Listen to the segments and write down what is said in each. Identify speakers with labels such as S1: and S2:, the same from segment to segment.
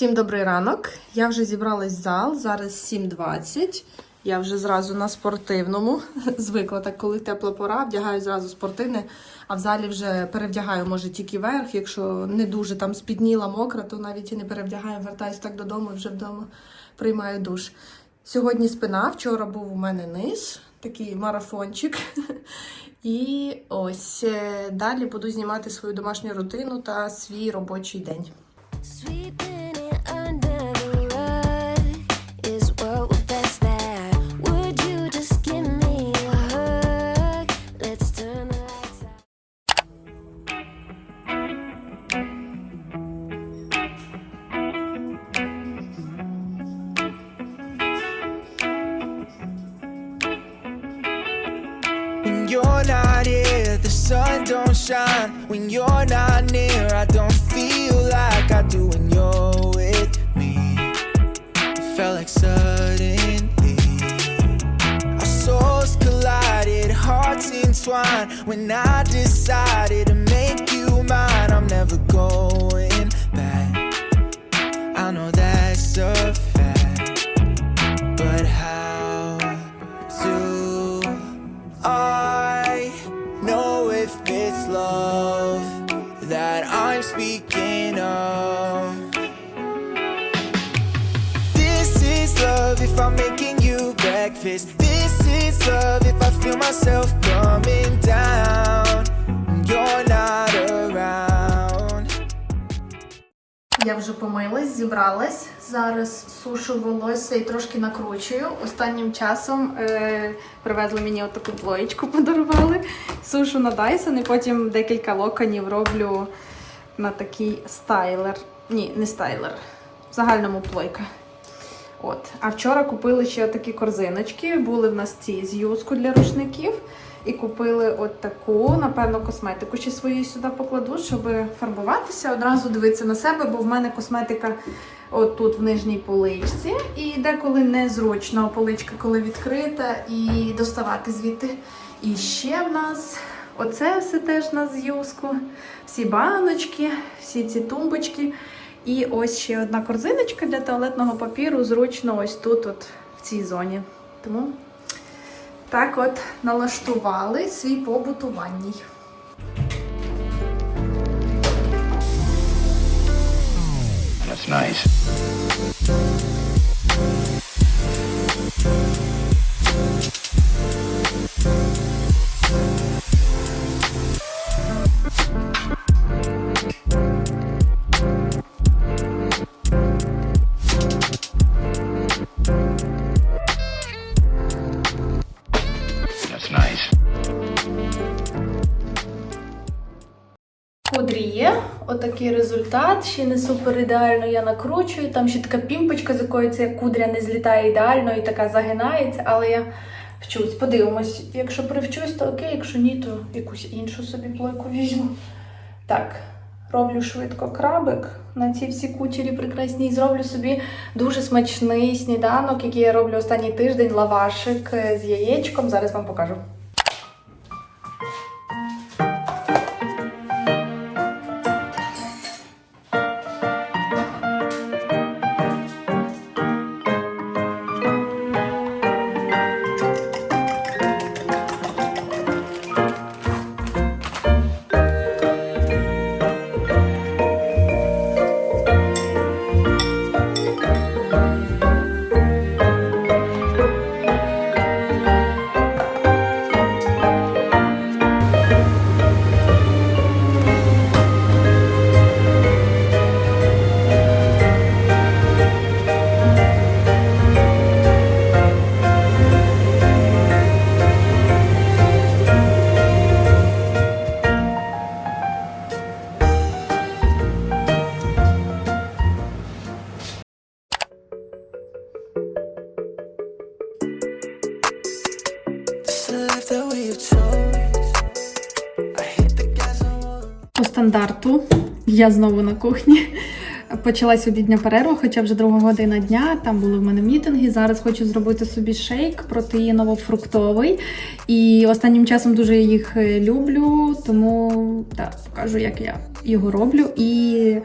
S1: Всім добрий ранок. Я вже зібралась в зал. Зараз 7.20. Я вже зразу на спортивному. Звикла так, коли тепла пора, вдягаю зразу спортивне, а в залі вже перевдягаю, може, тільки верх. Якщо не дуже там спідніла, мокра, то навіть і не перевдягаю, вертаюсь так додому, і вже вдома приймаю душ. Сьогодні спина, вчора був у мене низ, такий марафончик. І ось е, далі буду знімати свою домашню рутину та свій робочий день.
S2: When I decided to make you mine, I'm never going back. I know that's a fact, but how do I know if it's love that I'm speaking of. This is love if I'm making you breakfast. This love if I feel myself coming down. You're not around.
S1: Я вже помилась, зібралась. Зараз сушу волосся і трошки накручую. Останнім часом е, привезли мені отаку плоєчку, подарували. Сушу на Dyson і потім декілька локонів роблю на такий стайлер. Ні, не стайлер. В загальному плойка. От. А вчора купили ще такі корзиночки. Були в нас ці з юску для рушників. І купили от таку, напевно, косметику ще свою сюди покладу, щоб фарбуватися. Одразу дивитися на себе, бо в мене косметика от тут в нижній поличці. І деколи незручно поличка, коли відкрита, і доставати звідти. І ще в нас оце все теж у нас. Всі баночки, всі ці тумбочки. І ось ще одна корзиночка для туалетного папіру. Зручно ось тут, от в цій зоні. Тому так от налаштували свій побут у ванній.
S3: That's nice.
S1: Є, отакий результат. Ще не супер ідеально я накручую. Там ще така пімпочка, з якої ця кудря не злітає ідеально і така загинається, але я вчусь. Подивимось. Якщо привчусь, то окей, якщо ні, то якусь іншу собі плойку візьму. Так, роблю швидко крабик на ці всі кучері прекрасні. Зроблю собі дуже смачний сніданок, який я роблю останній тиждень, лавашик е, з яєчком. Зараз вам покажу. По стандарту я знову на кухні. почалась обідня перерва, хоча вже друга година дня. Там були в мене мітинги. Зараз хочу зробити собі шейк протеїново-фруктовий. І останнім часом дуже їх е, люблю, тому так, покажу, як я його роблю. І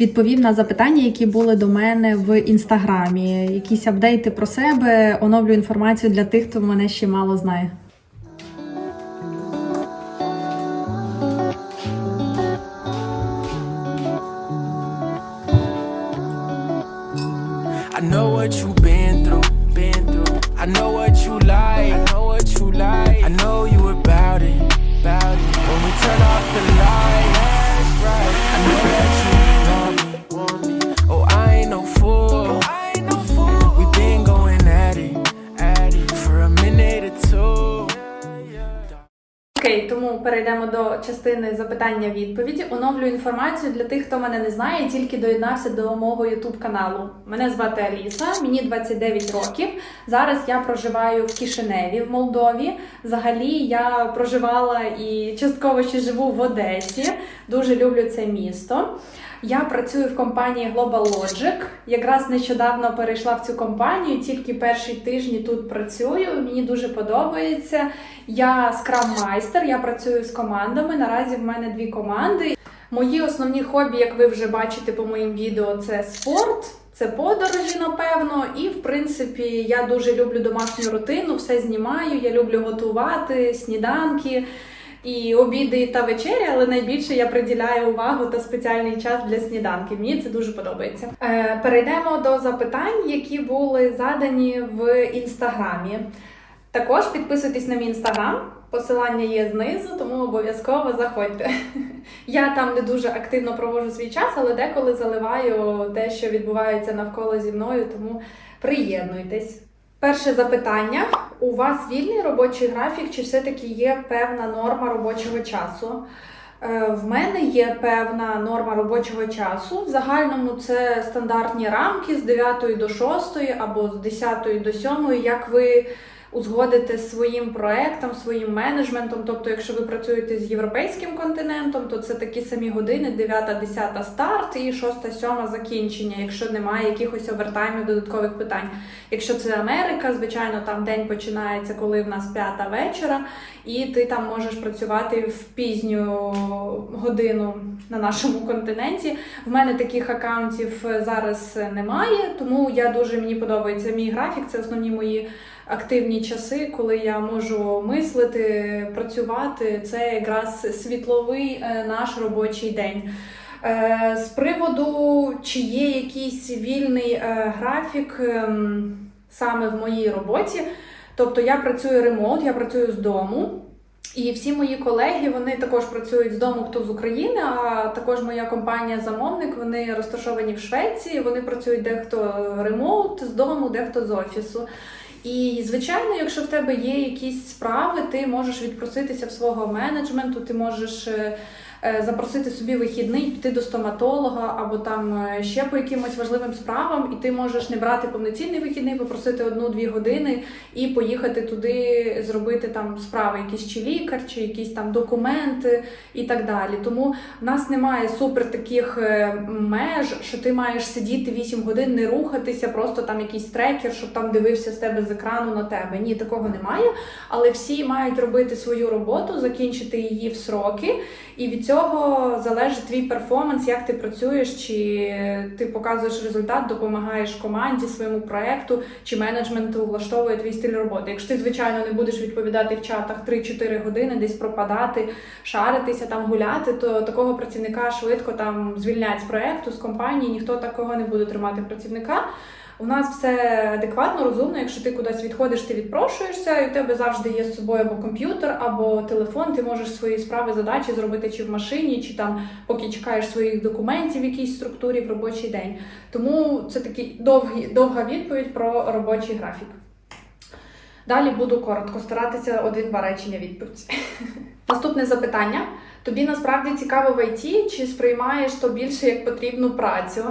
S1: відповім на запитання, які були до мене в інстаграмі. Якісь апдейти про себе, оновлю інформацію для тих, хто мене ще мало знає.
S2: Know what you've been through, been through. I know what you like, I know what you like. I know you about it, about it. When we turn off the light, that's right. I know that you
S1: перейдемо до частини запитання-відповіді. Оновлю інформацію для тих, хто мене не знає, і тільки доєднався до мого youtube каналу. Мене звати Аліса, мені 29 років. Зараз я проживаю в Кишиневі в Молдові. Взагалі я проживала і частково ще живу в Одесі. Дуже люблю це місто. Я працюю в компанії Global Logic. Якраз нещодавно перейшла в цю компанію, тільки перші тижні тут працюю. Мені дуже подобається. Я скрам-майстер, я працюю з командами. Наразі в мене дві команди. Мої основні хобі, як ви вже бачите по моїм відео, це спорт. Це подорожі, напевно, і в принципі я дуже люблю домашню рутину, все знімаю. Я люблю готувати сніданки і обіди та вечері, але найбільше я приділяю увагу та спеціальний час для сніданків. Мені це дуже подобається. Е, перейдемо до запитань, які були задані в інстаграмі. Також підписуйтесь на мій інстаграм. Посилання є знизу, тому обов'язково заходьте. Я там не дуже активно проводжу свій час, але деколи заливаю те, що відбувається навколо зі мною, тому приєднуйтесь. Перше запитання: у вас вільний робочий графік, чи все-таки є певна норма робочого часу? Е, В мене є певна норма робочого часу. В загальному це стандартні рамки з 9 до 6 або з 10 до 7, як ви узгодите з своїм проектом, своїм менеджментом. Тобто, якщо ви працюєте з європейським континентом, то це такі самі години: 9-10 старт і 6-7 закінчення, якщо немає якихось овертаймів, додаткових питань. Якщо це Америка, звичайно, там день починається, коли в нас п'ята вечора, і ти там можеш працювати в пізню годину на нашому континенті. В мене таких акаунтів зараз немає, тому я дуже мені подобається мій графік. Це основні мої активні часи, коли я можу мислити, працювати. Це якраз світловий е, наш робочий день. Е, З приводу, чи є якийсь вільний е, графік ем, саме в моїй роботі. Тобто я працюю ремонт, я працюю з дому. І всі мої колеги вони також працюють з дому, хто з України. А також моя компанія замовник. Вони розташовані в Швеції. Вони працюють дехто ремоут з дому, дехто з офісу. І звичайно, якщо в тебе є якісь справи, ти можеш відпроситися в свого менеджменту, ти можеш е, запросити собі вихідний, піти до стоматолога або там е, ще по якимось важливим справам, і ти можеш не брати повноцінний вихідний, попросити одну-дві години і поїхати туди, зробити там справи, якісь чи лікар, чи якісь там документи і так далі. Тому в нас немає супер таких е, меж, що ти маєш сидіти 8 годин, не рухатися, просто там якийсь трекер, щоб там дивився з тебе з екрану на тебе. Ні, такого немає. Але всі мають робити свою роботу, закінчити її в сроки, і від цього залежить твій перформанс, як ти працюєш, чи ти показуєш результат, допомагаєш команді, своєму проекту, чи менеджменту влаштовує твій стиль роботи. Якщо ти, звичайно, не будеш відповідати в чатах 3-4 години, десь пропадати, шаритися, там гуляти, то такого працівника швидко там звільнять з проекту, з компанії, ніхто такого не буде тримати працівника. У нас все адекватно, розумно. Якщо ти кудись відходиш, ти відпрошуєшся, і у тебе завжди є з собою або комп'ютер, або телефон. Ти можеш свої справи, задачі зробити чи в машині, чи там поки чекаєш своїх документів в якійсь структурі в робочий день. Тому це такий довгий, довга відповідь про робочий графік. Далі буду коротко старатися один-два речення відповідь. Наступне запитання: тобі насправді цікаво в ІТ, чи сприймаєш то більше як потрібну працю?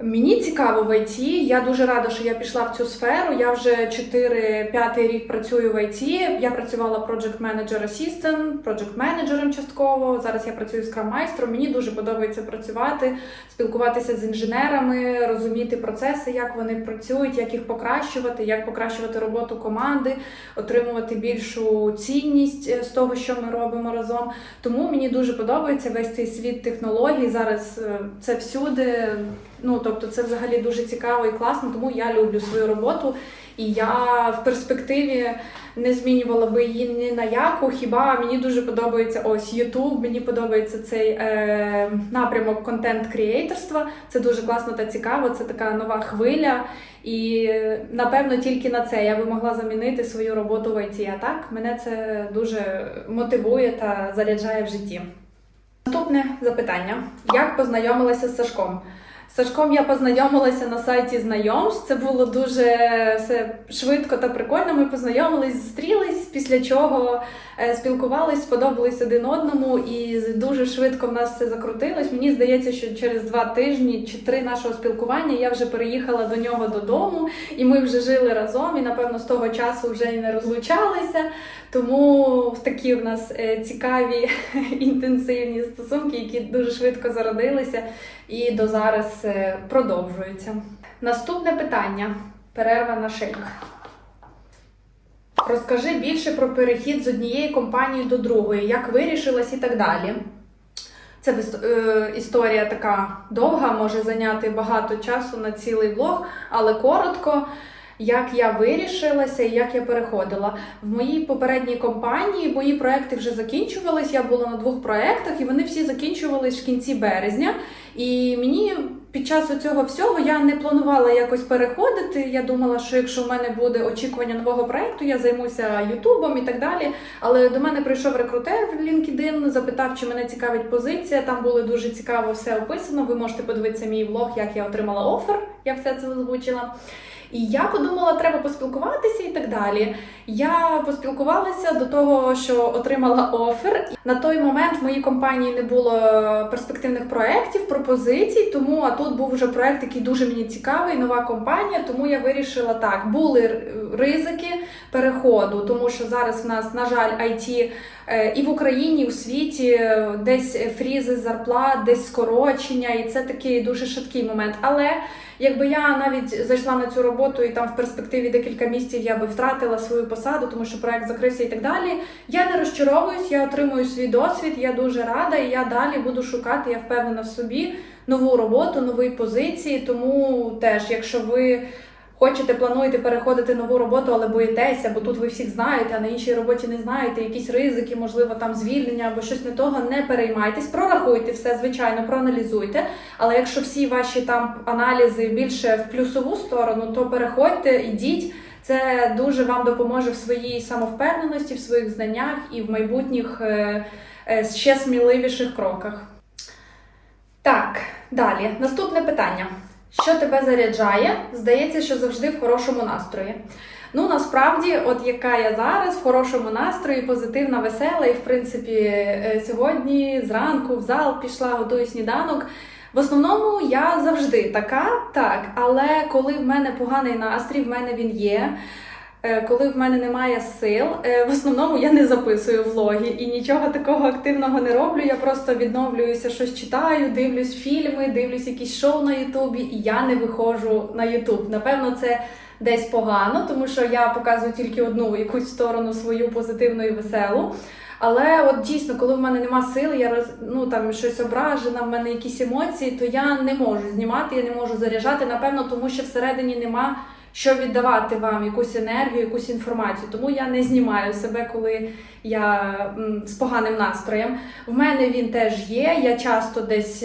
S1: Мені цікаво в ІТ. Я дуже рада, що я пішла в цю сферу. Я вже 4-5 рік працюю в ІТ. Я працювала project manager assistant, project менеджером частково. Зараз я працюю scrum майстром. Мені дуже подобається працювати, спілкуватися з інженерами, розуміти процеси, як вони працюють, як їх покращувати, як покращувати роботу команди, отримувати більшу цінність е, з того, що ми робимо разом. Тому мені дуже подобається весь цей світ технологій. Зараз е, це всюди. Ну тобто, це взагалі дуже цікаво і класно, тому я люблю свою роботу. І я в перспективі не змінювала би її ні на яку. Хіба мені дуже подобається ось YouTube, мені подобається цей е, напрямок контент-крієйторства. Це дуже класно та цікаво. Це така нова хвиля. І напевно тільки на це я би могла замінити свою роботу в ІТ. А так мене це дуже мотивує та заряджає в житті. Наступне запитання: як познайомилася з Сашком? Сашком я познайомилася на сайті знайомств. Це було дуже все швидко та прикольно. Ми познайомились, зустрілись, після чого е, спілкувались, сподобались один одному, і дуже швидко в нас все закрутилось. Мені здається, що через два тижні чи три нашого спілкування я вже переїхала до нього додому, і ми вже жили разом. І напевно з того часу вже і не розлучалися. Тому такі в нас е, цікаві інтенсивні стосунки, які дуже швидко зародилися і до зараз продовжується. Наступне питання: перерва на шейк. Розкажи більше про перехід з однієї компанії до другої, як вирішилась і так далі. Це е, історія така довга, може зайняти багато часу на цілий влог, але коротко, як я вирішилася і як я переходила. В моїй попередній компанії мої проекти вже закінчувались. Я була на двох проектах, і вони всі закінчувались в кінці березня. І мені під час цього всього я не планувала якось переходити. Я думала, що якщо в мене буде очікування нового проекту, я займуся Ютубом і так далі. Але до мене прийшов рекрутер в LinkedIn, запитав, чи мене цікавить позиція. Там було дуже цікаво все описано. Ви можете подивитися мій влог, як я отримала офер. Я все це озвучила. І я подумала, треба поспілкуватися і так далі. Я поспілкувалася до того, що отримала офер. На той момент в моїй компанії не було перспективних проєктів, пропозицій, тому а тут був вже проєкт, який дуже мені цікавий, нова компанія. Тому я вирішила так: були ризики переходу, тому що зараз в нас, на жаль, IT е, і в Україні, і у світі е, десь фрізи зарплат, десь скорочення, і це такий дуже шаткий момент. Але Якби я навіть зайшла на цю роботу і там в перспективі декілька місяців я би втратила свою посаду, тому що проект закрився і так далі. Я не розчаровуюсь, я отримую свій досвід, я дуже рада, і я далі буду шукати, я впевнена в собі нову роботу, нові позиції. Тому теж, якщо ви хочете, плануєте переходити нову роботу, але боїтеся, бо тут ви всіх знаєте, а на іншій роботі не знаєте, якісь ризики, можливо, там звільнення або щось не того, не переймайтесь, прорахуйте все, звичайно, проаналізуйте. Але якщо всі ваші там аналізи більше в плюсову сторону, то переходьте, ідіть. Це дуже вам допоможе в своїй самовпевненості, в своїх знаннях і в майбутніх е, е, ще сміливіших кроках. Так, далі. Наступне питання. Що тебе заряджає? Здається, що завжди в хорошому настрої. Ну, насправді, от яка я зараз в хорошому настрої, позитивна, весела, і в принципі е, сьогодні зранку в зал пішла, готую сніданок. В основному я завжди така, так, але коли в мене поганий настрій, в мене він є. Е, Коли в мене немає сил, е, в основному я не записую влоги і нічого такого активного не роблю. Я просто відновлююся, щось читаю, дивлюсь фільми, дивлюсь якісь шоу на Ютубі, і я не виходжу на Ютуб. Напевно, це десь погано, тому що я показую тільки одну якусь сторону свою позитивну і веселу. Але от дійсно, коли в мене нема сили, я роз, ну там щось ображена, в мене якісь емоції, то я не можу знімати, я не можу заряджати. Напевно, тому що всередині нема що віддавати вам якусь енергію, якусь інформацію. Тому я не знімаю себе, коли я з поганим настроєм. В мене він теж є. Я часто десь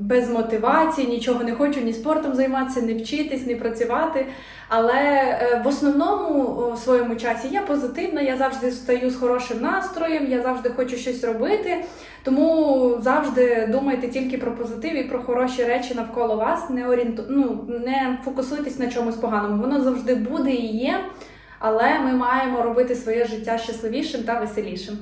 S1: без мотивації, нічого не хочу ні спортом займатися, ні вчитись, ні працювати. Але е, в основному в своєму часі я позитивна, я завжди встаю з хорошим настроєм, я завжди хочу щось робити. Тому завжди думайте тільки про позитив і про хороші речі навколо вас. Не орієнту... ну, не фокусуйтесь на чомусь поганому. Воно завжди буде і є, але ми маємо робити своє життя щасливішим та веселішим.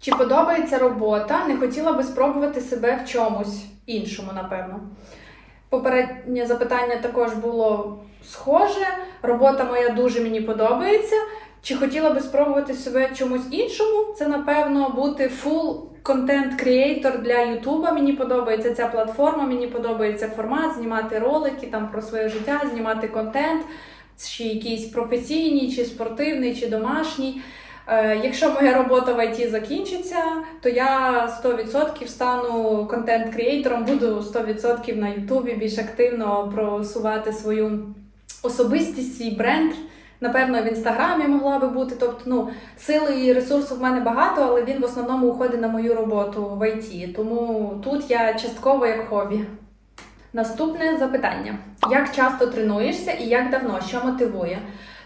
S1: Чи подобається робота? Не хотіла би спробувати себе в чомусь іншому, напевно. Попереднє запитання також було схоже. Робота моя дуже мені подобається. Чи хотіла би спробувати себе чомусь іншому? Це напевно бути full контент creator для Ютуба. Мені подобається ця платформа, мені подобається формат, знімати ролики там про своє життя, знімати контент, чи якийсь професійний, чи спортивний, чи домашній. Е, Якщо моя робота в ІТ закінчиться, то я 100% стану контент-кріейтором, буду 100% на Ютубі більш активно просувати свою особистість, свій бренд. Напевно, в інстаграмі могла би бути. Тобто, ну, сили і ресурсу в мене багато, але він в основному уходить на мою роботу в ІТ. Тому тут я частково як хобі. Наступне запитання: як часто тренуєшся і як давно? Що мотивує?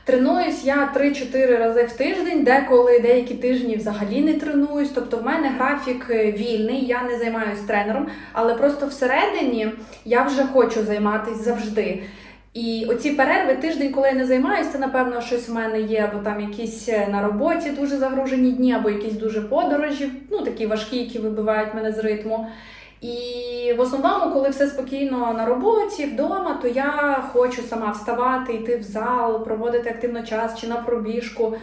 S1: Тренуюсь я 3-4 рази в тиждень, деколи деякі тижні взагалі не тренуюсь. Тобто в мене графік е, вільний, я не займаюся тренером, але просто всередині я вже хочу займатися завжди. І оці перерви, тиждень, коли я не займаюся, це напевно щось в мене є, або там якісь е, на роботі дуже загружені дні, або якісь дуже подорожі, ну такі важкі, які вибивають мене з ритму. І в основному, коли все спокійно на роботі, вдома, то я хочу сама вставати, йти в зал, проводити активно час чи на пробіжку.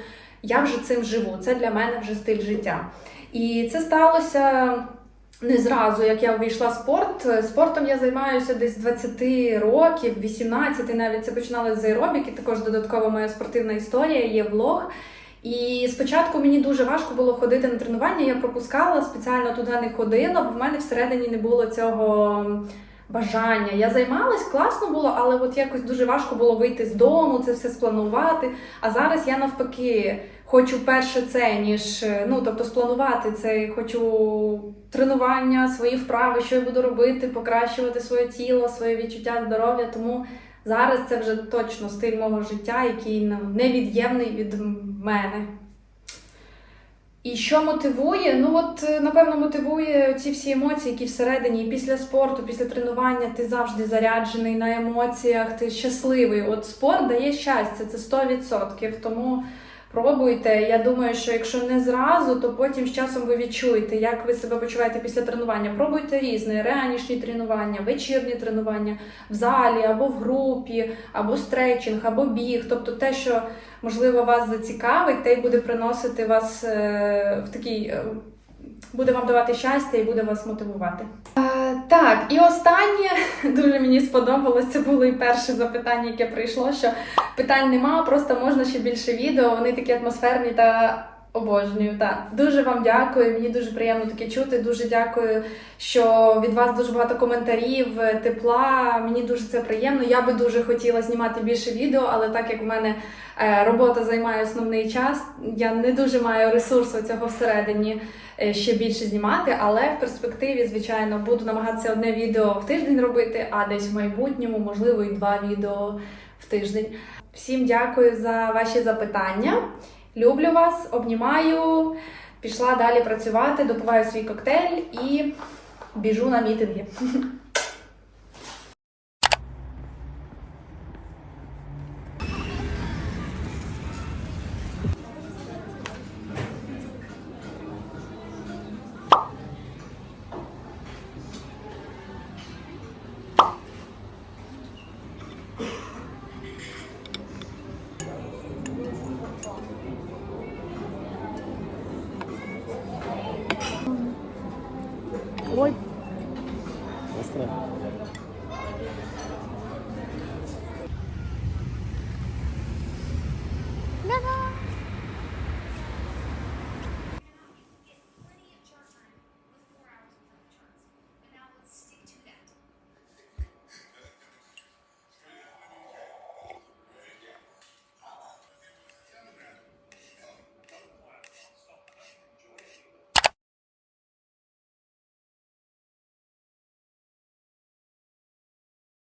S1: Я вже цим живу. Це для мене вже стиль життя. І це сталося не зразу, як я увійшла в спорт. Спортом я займаюся десь 20 років, 18 навіть це починалося з аеробіки, також додаткова моя спортивна історія, є влог. І спочатку мені дуже важко було ходити на тренування. Я пропускала, спеціально туди не ходила, бо в мене всередині не було цього бажання. Я займалась, класно було, але от якось дуже важко було вийти з дому, це все спланувати. А зараз я навпаки хочу перше це, ніж ну тобто спланувати це. Хочу тренування, свої вправи, що я буду робити, покращувати своє тіло, своє відчуття здоров'я. Тому зараз це вже точно стиль мого життя, який невід'ємний від мене. І що мотивує? Ну от е, напевно мотивує ці всі емоції, які всередині, і після спорту, після тренування ти завжди заряджений на емоціях, ти щасливий. От спорт дає щастя, це 100%. Тому пробуйте. Я думаю, що якщо не зразу, то потім з часом ви відчуєте, як ви себе почуваєте після тренування. Пробуйте різне, ранішні тренування, вечірні тренування в залі або в групі, або стретчинг, або біг. Тобто те, що можливо вас зацікавить, те й буде приносити вас е, в такий. е, Буде вам давати щастя і буде вас мотивувати. Так, і останнє дуже мені сподобалось. Це було і перше запитання, яке прийшло. Що питань нема, просто можна ще більше відео. Вони такі атмосферні та обожнюю. Так, дуже вам дякую. Мені дуже приємно таке чути. Дуже дякую, що від вас дуже багато коментарів, тепла. Мені дуже це приємно. Я би дуже хотіла знімати більше відео, але так як у мене робота займає основний час, я не дуже маю ресурсу цього всередині е, ще більше знімати. Але в перспективі, звичайно, буду намагатися одне відео в тиждень робити, а десь в майбутньому, можливо, і два відео в тиждень. Всім дякую за ваші запитання. Люблю вас, обнімаю. Пішла далі працювати, допиваю свій коктейль і біжу на мітинги. ôi